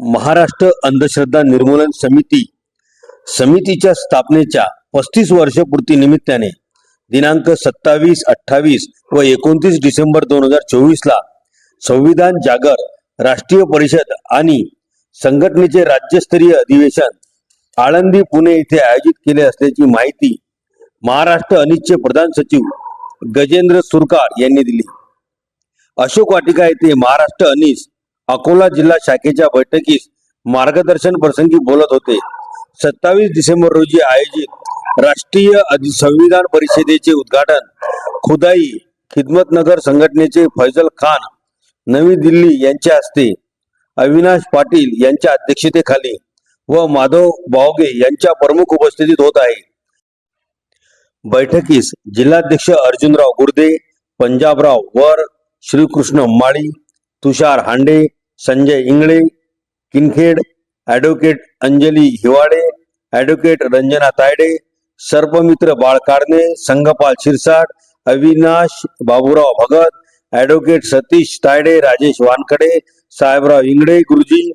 महाराष्ट्र अंधश्रद्धा निर्मूलन समिती समितीच्या स्थापनेच्या पस्तीस वर्षपूर्ती निमित्ताने दिनांक सत्तावीस अठ्ठावीस व एकोणतीस डिसेंबर दोन हजार चोवीसला संविधान जागर राष्ट्रीय परिषद आणि संघटनेचे राज्यस्तरीय अधिवेशन आळंदी पुणे येथे आयोजित केले असल्याची माहिती महाराष्ट्र अनिच्छे प्रधान सचिव गजेंद्र सुरकार यांनी दिली. अशोक वाटिका येथे महाराष्ट्र अनिस अकोला जिल्हा शाखेच्या बैठकीस मार्गदर्शन प्रसंगी बोलत होते. सत्तावीस डिसेंबर रोजी आयोजित राष्ट्रीय संविधान परिषदेचे उद्घाटन खुदाई खिदमतनगर संघटनेचे फैजल खान नवी दिल्ली यांच्या हस्ते अविनाश पाटील यांच्या अध्यक्षतेखाली व माधव बावगे यांच्या प्रमुख उपस्थितीत होत आहे. बैठकीस जिल्हाध्यक्ष अर्जुनराव गुर्दे पंजाबराव वर श्रीकृष्ण माळी तुषार हांडे संजय इंगळे किनखेड ॲडव्होकेट अंजली हिवाडे ॲडव्होकेट रंजना तायडे सर्पमित्र बाळ कारणे संगपाल शिरसाट अविनाश बाबूराव भगत ॲडव्होकेट सतीश तायडे राजेश वानखडे साहेबराव इंगळे गुरुजी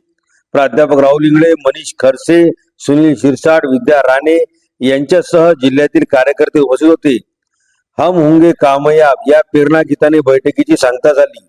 प्राध्यापक राहुल इंगळे मनीष खरसे सुनील शिरसाट विद्या राणे यांच्यासह जिल्ह्यातील कार्यकर्ते उपस्थित होते. हम होंगे कामयाब या प्रेरणा गीताने बैठकीची सांगता झाली.